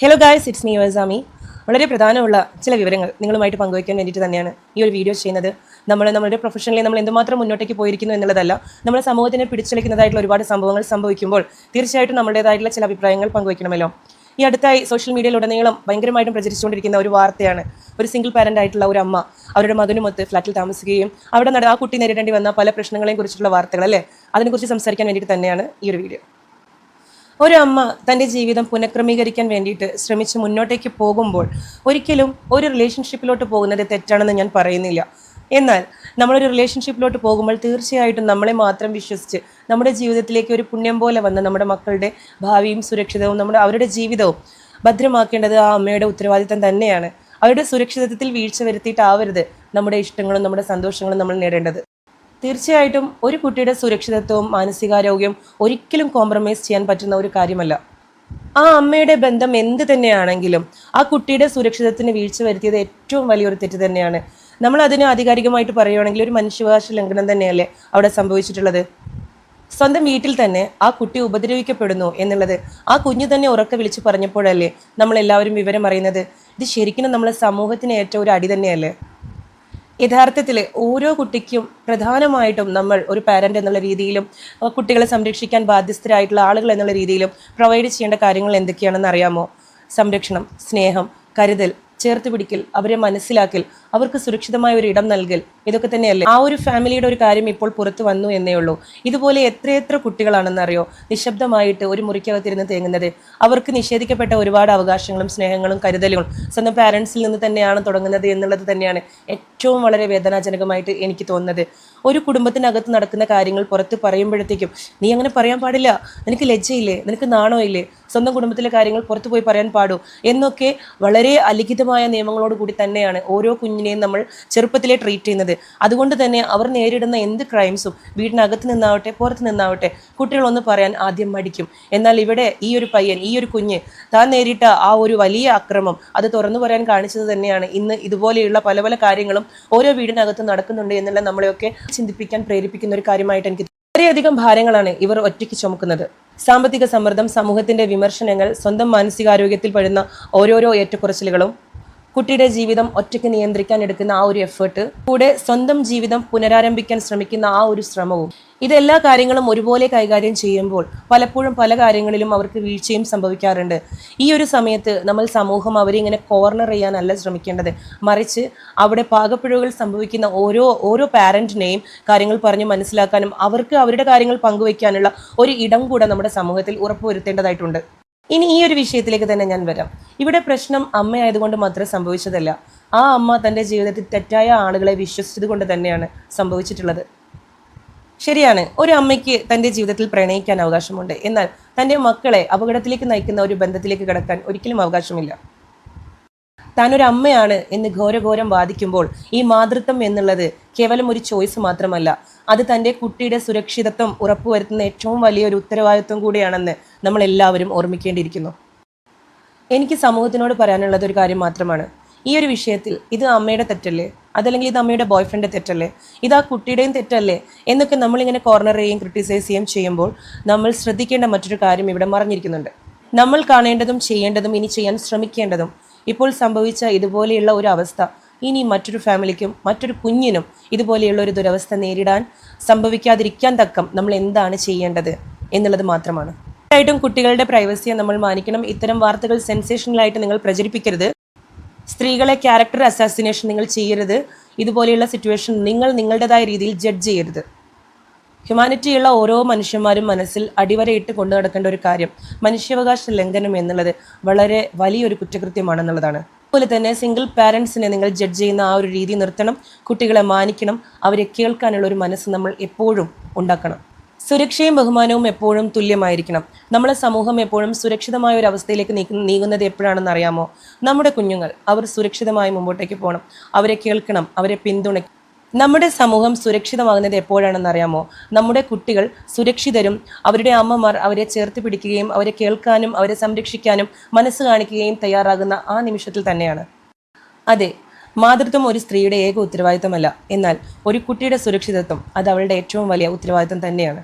Hello guys it's me Yuvasamy വളരെ പ്രധാനമുള്ള ചില വിവരങ്ങൾ നിങ്ങളുമായിട്ട് പങ്കുവയ്ക്കാൻ വേണ്ടിയിട്ട് തന്നെയാണ് ഈ ഒരു വീഡിയോ ചെയ്യുന്നത്. നമ്മൾ നമ്മുടെ പ്രൊഫഷണലി നമ്മൾ എന്തുമാത്രം മുന്നോട്ടേക്ക് പോയിരിക്കുന്നു എന്നുള്ളതല്ല നമ്മുടെ സമൂഹത്തിനെ പിടിച്ചെടുക്കുന്നതായിട്ടുള്ള ഒരുപാട് സംഭവങ്ങൾ സംഭവിക്കുമ്പോൾ തീർച്ചയായിട്ടും നമ്മുടേതായിട്ടുള്ള ചില അഭിപ്രായങ്ങൾ പങ്കുവയ്ക്കണമല്ലോ. ഈ അടുത്തായി സോഷ്യൽ മീഡിയയിലുടനീളം ഭയങ്കരമായിട്ടും പ്രചരിച്ചുകൊണ്ടിരിക്കുന്ന ഒരു വാർത്തയാണ്. ഒരു സിംഗിൾ പാരന്റ് ആയിട്ടുള്ള ഒരു അമ്മ അവരുടെ മകനുമൊത്ത് ഫ്ലാറ്റിൽ താമസിക്കുകയും അവിടെ നട ആ കുട്ടി നേരിടേണ്ടി വന്ന പല പ്രശ്നങ്ങളെയും കുറിച്ചുള്ള വാർത്തകൾ അല്ലേ അതിനെക്കുറിച്ച് സംസാരിക്കാൻ വേണ്ടിയിട്ട് തന്നെയാണ് ഈ ഒരു വീഡിയോ ഒരു അമ്മ തന്റെ ജീവിതം പുനഃക്രമീകരിക്കാൻ വേണ്ടിയിട്ട് ശ്രമിച്ച് മുന്നോട്ടേക്ക് പോകുമ്പോൾ ഒരിക്കലും ഒരു റിലേഷൻഷിപ്പിലോട്ട് പോകുന്നത് തെറ്റാണെന്ന് ഞാൻ പറയുന്നില്ല. എന്നാൽ നമ്മളൊരു റിലേഷൻഷിപ്പിലോട്ട് പോകുമ്പോൾ തീർച്ചയായിട്ടും നമ്മളെ മാത്രം വിശ്വസിച്ച് നമ്മുടെ ജീവിതത്തിലേക്ക് ഒരു പുണ്യം പോലെ വന്ന് നമ്മുടെ മക്കളുടെ ഭാവിയും സുരക്ഷിതവും നമ്മുടെ അവരുടെ ജീവിതവും ഭദ്രമാക്കേണ്ടത് ആ അമ്മയുടെ ഉത്തരവാദിത്തം തന്നെയാണ്. അവരുടെ സുരക്ഷിതത്വത്തിൽ വീഴ്ച വരുത്തിയിട്ടാവരുത് നമ്മുടെ ഇഷ്ടങ്ങളും നമ്മുടെ സന്തോഷങ്ങളും നമ്മൾ നേടേണ്ടത്. തീർച്ചയായിട്ടും ഒരു കുട്ടിയുടെ സുരക്ഷിതത്വവും മാനസികാരോഗ്യവും ഒരിക്കലും കോംപ്രമൈസ് ചെയ്യാൻ പറ്റുന്ന ഒരു കാര്യമല്ല. ആ അമ്മയുടെ ബന്ധം എന്ത് തന്നെയാണെങ്കിലും ആ കുട്ടിയുടെ സുരക്ഷിതത്തിന് വീഴ്ച വരുത്തിയത് ഏറ്റവും വലിയൊരു തെറ്റ് തന്നെയാണ്. നമ്മൾ അതിന് ആധികാരികമായിട്ട് പറയുകയാണെങ്കിൽ ഒരു മനുഷ്യവകാശ ലംഘനം തന്നെയല്ലേ അവിടെ സംഭവിച്ചിട്ടുള്ളത്. സ്വന്തം വീട്ടിൽ തന്നെ ആ കുട്ടി ഉപദ്രവിക്കപ്പെടുന്നു എന്നുള്ളത് ആ കുഞ്ഞു തന്നെ ഉറക്കെ വിളിച്ചു പറഞ്ഞപ്പോഴല്ലേ നമ്മൾ എല്ലാവരും വിവരം അറിയുന്നത്. ഇത് ശരിക്കും നമ്മളെ സമൂഹത്തിന് ഏറ്റവും ഒരു അടി തന്നെയല്ലേ? യഥാർത്ഥത്തിൽ ഓരോ കുട്ടിക്കും പ്രധാനമായിട്ടും നമ്മൾ ഒരു പാരന്റ് എന്നുള്ള രീതിയിലും കുട്ടികളെ സംരക്ഷിക്കാൻ ബാധ്യസ്ഥരായിട്ടുള്ള ആളുകൾ എന്നുള്ള രീതിയിലും പ്രൊവൈഡ് ചെയ്യേണ്ട കാര്യങ്ങൾ എന്തൊക്കെയാണെന്ന് അറിയാമോ? സംരക്ഷണം സ്നേഹം കരുതൽ ചേർത്ത് പിടിക്കൽ അവരെ മനസ്സിലാക്കൽ അവർക്ക് സുരക്ഷിതമായ ഒരു ഇടം നൽകൽ ഇതൊക്കെ തന്നെയല്ലേ? ആ ഒരു ഫാമിലിയുടെ ഒരു കാര്യം ഇപ്പോൾ പുറത്തു വന്നു എന്നേ ഉള്ളൂ. ഇതുപോലെ എത്രയെത്ര കുട്ടികളാണെന്നറിയോ? നിശബ്ദമായിട്ട് ഒരു മുറിക്കകത്തിരുന്ന് തേങ്ങുന്നത്. അവർക്ക് നിഷേധിക്കപ്പെട്ട ഒരുപാട് അവകാശങ്ങളും സ്നേഹങ്ങളും കരുതലുകളും സ്വന്തം പാരൻസിൽ നിന്ന് തന്നെയാണ് തുടങ്ങുന്നത് എന്നുള്ളത് തന്നെയാണ് ഏറ്റവും വളരെ വേദനാജനകമായിട്ട് എനിക്ക് തോന്നുന്നത്. ഒരു കുടുംബത്തിനകത്ത് നടക്കുന്ന കാര്യങ്ങൾ പുറത്ത് പറയുമ്പോഴത്തേക്കും നീ അങ്ങനെ പറയാൻ പാടില്ല. നിനക്ക് ലജ്ജയില്ലേ? നിനക്ക് നാണോ ഇല്ലേ? സ്വന്തം കുടുംബത്തിലെ കാര്യങ്ങൾ പുറത്തു പോയി പറയാൻ പാടൂ. എന്നൊക്കെ വളരെ അലിഖിതമായ നിയമങ്ങളോട് കൂടി തന്നെയാണ് ഓരോ കുഞ്ഞിനെയും നമ്മൾ ചെറുപ്പത്തിലെ ട്രീറ്റ് ചെയ്യുന്നത്. അതുകൊണ്ട് തന്നെ അവർ നേരിടുന്ന എന്ത് ക്രൈംസും വീടിനകത്ത് നിന്നാവട്ടെ പുറത്ത് നിന്നാവട്ടെ കുട്ടികളൊന്ന് പറയാൻ ആദ്യം മടിക്കും. എന്നാൽ ഇവിടെ ഈ ഒരു പയ്യൻ ഈ ഒരു കുഞ്ഞ് താൻ നേരിട്ട ആ ഒരു വലിയ അക്രമം അത് തുറന്നു പറയാൻ കാണിച്ചത് തന്നെയാണ്. ഇന്ന് ഇതുപോലെയുള്ള പല പല കാര്യങ്ങളും ഓരോ വീടിനകത്ത് നടക്കുന്നുണ്ട് എന്നുള്ള നമ്മളെയൊക്കെ ചിന്തിപ്പിക്കാൻ പ്രേരിപ്പിക്കുന്ന ഒരു കാര്യമായിട്ട് എനിക്ക് വളരെയധികം ഭാരങ്ങളാണ് ഇവർ ഒറ്റയ്ക്ക് ചുമക്കുന്നത്. സാമ്പത്തിക സമ്മർദ്ദം സമൂഹത്തിന്റെ വിമർശനങ്ങൾ സ്വന്തം മാനസികാരോഗ്യത്തിൽ പെടുന്ന ഓരോരോ ഏറ്റക്കുറച്ചിലുകളും കുട്ടിയുടെ ജീവിതം ഒറ്റയ്ക്ക് നിയന്ത്രിക്കാൻ എടുക്കുന്ന ആ ഒരു എഫേർട്ട് കൂടെ സ്വന്തം ജീവിതം പുനരാരംഭിക്കാൻ ശ്രമിക്കുന്ന ആ ഒരു ശ്രമവും ഇതെല്ലാ കാര്യങ്ങളും ഒരുപോലെ കൈകാര്യം ചെയ്യുമ്പോൾ പലപ്പോഴും പല കാര്യങ്ങളിലും അവർക്ക് വീഴ്ചയും സംഭവിക്കാറുണ്ട്. ഈ ഒരു സമയത്ത് നമ്മൾ സമൂഹം അവരെ ഇങ്ങനെ കോർണർ ചെയ്യാനല്ല ശ്രമിക്കേണ്ടത്. മറിച്ച് അവിടെ പാകപ്പിഴവുകൾ സംഭവിക്കുന്ന ഓരോ ഓരോ പാരന്റിനെയും കാര്യങ്ങൾ പറഞ്ഞ് മനസ്സിലാക്കാനും അവർക്ക് അവരുടെ കാര്യങ്ങൾ പങ്കുവയ്ക്കാനുള്ള ഒരു ഇടം കൂടെ നമ്മുടെ സമൂഹത്തിൽ ഉറപ്പുവരുത്തേണ്ടതായിട്ടുണ്ട്. ഇനി ഈ ഒരു വിഷയത്തിലേക്ക് തന്നെ ഞാൻ വരാം. ഇവിടെ പ്രശ്നം അമ്മയായതുകൊണ്ട് മാത്രം സംഭവിച്ചതല്ല. ആ അമ്മ തന്റെ ജീവിതത്തിൽ തെറ്റായ ആളുകളെ വിശ്വസിച്ചത് കൊണ്ട് തന്നെയാണ് സംഭവിച്ചിട്ടുള്ളത്. ശരിയാണ് ഒരു അമ്മയ്ക്ക് തന്റെ ജീവിതത്തിൽ പ്രണയിക്കാൻ അവകാശമുണ്ട്. എന്നാൽ തന്റെ മക്കളെ അപകടത്തിലേക്ക് നയിക്കുന്ന ഒരു ബന്ധത്തിലേക്ക് കടക്കാൻ ഒരിക്കലും അവകാശമില്ല. താനൊരു അമ്മയാണ് എന്ന് ഘോരഘോരം വാദിക്കുമ്പോൾ ഈ മാതൃത്വം എന്നുള്ളത് കേവലം ഒരു ചോയ്സ് മാത്രമല്ല. അത് തന്റെ കുട്ടിയുടെ സുരക്ഷിതത്വം ഉറപ്പുവരുത്തുന്ന ഏറ്റവും വലിയൊരു ഉത്തരവാദിത്വം കൂടിയാണെന്ന് നമ്മൾ എല്ലാവരും ഓർമ്മിക്കേണ്ടിയിരിക്കുന്നു. എനിക്ക് സമൂഹത്തിനോട് പറയാനുള്ളത് ഒരു കാര്യം മാത്രമാണ്. ഈ ഒരു വിഷയത്തിൽ ഇത് അമ്മയുടെ തെറ്റല്ലേ? അതല്ലെങ്കിൽ ഇത് അമ്മയുടെ ബോയ്ഫ്രണ്ടിന്റെ തെറ്റല്ലേ? ഇത് ആ കുട്ടിയുടെയും തെറ്റല്ലേ? എന്നൊക്കെ നമ്മളിങ്ങനെ കോർണർ ചെയ്യുകയും ക്രിട്ടിസൈസ് ചെയ്യുകയും ചെയ്യുമ്പോൾ നമ്മൾ ശ്രദ്ധിക്കേണ്ട മറ്റൊരു കാര്യം ഇവിടെ മറിഞ്ഞിരിക്കുന്നുണ്ട്. നമ്മൾ കാണേണ്ടതും ചെയ്യേണ്ടതും ഇനി ചെയ്യാൻ ശ്രമിക്കേണ്ടതും ഇപ്പോൾ സംഭവിച്ച ഇതുപോലെയുള്ള ഒരു അവസ്ഥ ഇനി മറ്റൊരു ഫാമിലിക്കും മറ്റൊരു കുഞ്ഞിനും ഇതുപോലെയുള്ള ഒരു ദുരവസ്ഥ നേരിടാൻ സംഭവിക്കാതിരിക്കാൻ തക്കം നമ്മൾ എന്താണ് ചെയ്യേണ്ടത് എന്നുള്ളത് മാത്രമാണ്. തീർച്ചയായിട്ടും കുട്ടികളുടെ പ്രൈവസിയെ നമ്മൾ മാനിക്കണം. ഇത്തരം വാർത്തകൾ സെൻസേഷണലായിട്ട് നിങ്ങൾ പ്രചരിപ്പിക്കരുത്. സ്ത്രീകളെ ക്യാരക്ടർ അസാസിനേഷൻ നിങ്ങൾ ചെയ്യരുത്. ഇതുപോലെയുള്ള സിറ്റുവേഷൻ നിങ്ങൾ നിങ്ങളുടേതായ രീതിയിൽ ജഡ്ജ് ചെയ്യരുത്. ഹ്യൂമാനിറ്റിയുള്ള ഓരോ മനുഷ്യന്മാരും മനസ്സിൽ അടിവരയിട്ട് കൊണ്ടു നടക്കേണ്ട ഒരു കാര്യം മനുഷ്യാവകാശ ലംഘനം എന്നുള്ളത് വളരെ വലിയൊരു കുറ്റകൃത്യമാണെന്നുള്ളതാണ് അതുപോലെ തന്നെ സിംഗിൾ പാരൻസിനെ നിങ്ങൾ ജഡ്ജ് ചെയ്യുന്ന ആ ഒരു രീതി നിർത്തണം കുട്ടികളെ മാനിക്കണം അവരെ കേൾക്കാനുള്ള ഒരു മനസ്സ് നമ്മൾ എപ്പോഴും ഉണ്ടാക്കണം. സുരക്ഷയും ബഹുമാനവും എപ്പോഴും തുല്യമായിരിക്കണം. നമ്മളെ സമൂഹം എപ്പോഴും സുരക്ഷിതമായ ഒരു അവസ്ഥയിലേക്ക് നീങ്ങുന്നത് എപ്പോഴാണെന്ന് അറിയാമോ നമ്മുടെ കുഞ്ഞുങ്ങൾ അവർ സുരക്ഷിതമായി മുമ്പോട്ടേക്ക് പോകണം. അവരെ കേൾക്കണം അവരെ പിന്തുണയ്ക്കണം. നമ്മുടെ സമൂഹം സുരക്ഷിതമാകുന്നത് എപ്പോഴാണെന്ന് അറിയാമോ? നമ്മുടെ കുട്ടികൾ സുരക്ഷിതരും അവരുടെ അമ്മമാർ അവരെ ചേർത്ത് പിടിക്കുകയും അവരെ കേൾക്കാനും അവരെ സംരക്ഷിക്കാനും മനസ്സ് കാണിക്കുകയും തയ്യാറാകുന്ന ആ നിമിഷത്തിൽ തന്നെയാണ്. അതെ മാതൃത്വം ഒരു സ്ത്രീയുടെ ഏക ഉത്തരവാദിത്തമല്ല എന്നാൽ ഒരു കുട്ടിയുടെ സുരക്ഷിതത്വം അത് അവളുടെ ഏറ്റവും വലിയ ഉത്തരവാദിത്തം തന്നെയാണ്.